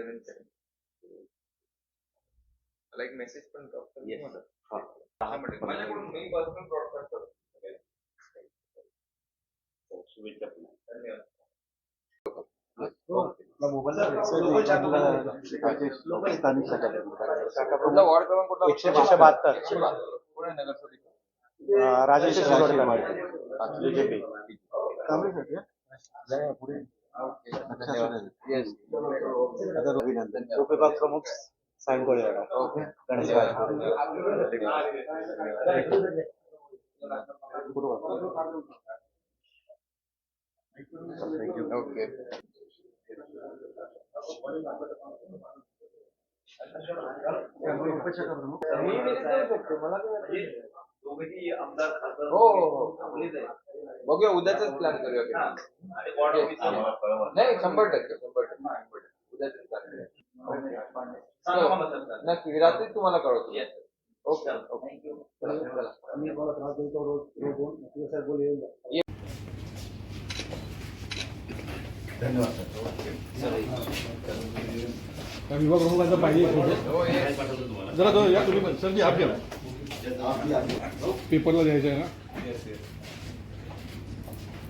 सेवन सेवन मला एक मेसेज पण ड्रॉप Yes. हा. माझ्याकडून मी पर्सनल ब्रॉडकास्ट करतो शुभेच्छा पुन्हा. धन्यवाद स्थानिक कुठला वॉर्ड क्रमांक कुठला एकशे एकशे बहात्तर. कोण आहे नगरसेवक अं, राजेश शिरोडकर आहे? पुढे अभिनंदन उपविभाग प्रमुख ओके गणेश ओके शकतो मला हो हो हो आपलेच आहे. बघूया उद्याच प्लॅन करूया. नाही. शंभर टक्के शंभर टक्के. प्लॅन करूया. नक्की रात्री तुम्हाला कळवतो. ओके ओके चला, चला. विभाग प्रमुखांचा पाहिजे हो. जरा या तुम्ही पण. सर जी पेपरला द्यायचं आहे ना?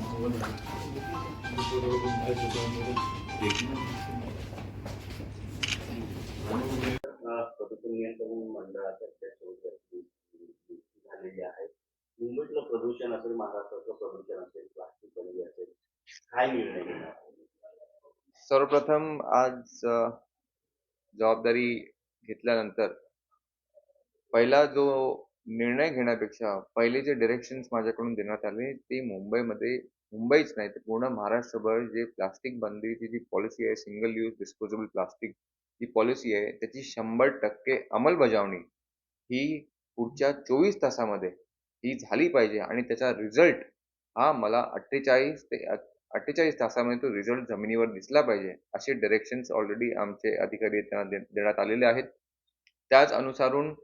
प्रदूषण नियंत्रण मंडळाच्या अध्यक्षपदी झालेली आहे मुंबईतलं प्रदूषण असेल महाराष्ट्राचं प्रदूषण असेल प्लास्टिक बंदी असेल काय निर्णय घेणार सर्वप्रथम आज जबाबदारी घेतल्यानंतर पहिला जो निर्णय घेण्यापेक्षा पहिले जे डिरेक्शन्स माझ्याकडून देण्यात आले ते मुंबईमध्ये मुंबईच नाही तर पूर्ण महाराष्ट्रभर जे प्लास्टिक बंदीची जी पॉलिसी आहे सिंगल यूज डिस्पोजेबल प्लास्टिक जी पॉलिसी आहे त्याची शंभर टक्के अंमलबजावणी ही पुढच्या चोवीस तासामध्ये ही झाली पाहिजे आणि त्याचा रिझल्ट हा मला अठ्ठेचाळीस ते अठ्ठेचाळीस तासामध्ये तो रिझल्ट जमिनीवर दिसला पाहिजे असे डिरेक्शन्स ऑलरेडी आमचे अधिकारी त्यांना दे- देण्यात आलेले आहेत. त्याच अनुसारून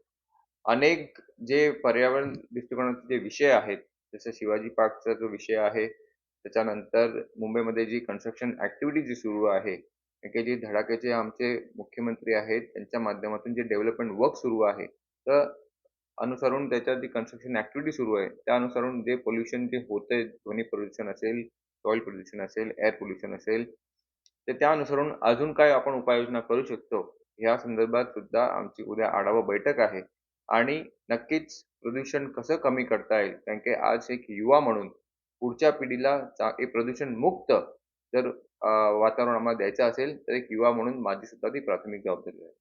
अनेक जे पर्यावरण दृष्टिकोनाचे जे विषय आहेत जसं शिवाजी पार्कचा जो विषय आहे त्याच्यानंतर मुंबईमध्ये जी कन्स्ट्रक्शन ऍक्टिव्हिटी जी सुरू आहे की जे धडाक्याचे आमचे मुख्यमंत्री आहेत त्यांच्या माध्यमातून जे डेव्हलपमेंट वर्क सुरू आहे तर अनुसरून त्याच्यात जी कन्स्ट्रक्शन ऍक्टिव्हिटी सुरू आहे त्या अनुसरून जे पोल्युशन जे होते ध्वनी प्रदूषण असेल सॉइल प्रदूषण असेल एअर पोल्युशन असेल तर त्या अनुसरून अजून काय आपण उपाययोजना करू शकतो? या संदर्भात सुद्धा आमची उद्या आढावा बैठक आहे. आणि नक्कीच प्रदूषण कसं कमी करता येईल? कारण की आज एक युवा म्हणून पुढच्या पिढीला चा- एक प्रदूषण मुक्त जर अं, वातावरण आम्हाला द्यायचं असेल तर एक युवा म्हणून माझी सुद्धा ती प्राथमिक जबाबदारी आहे.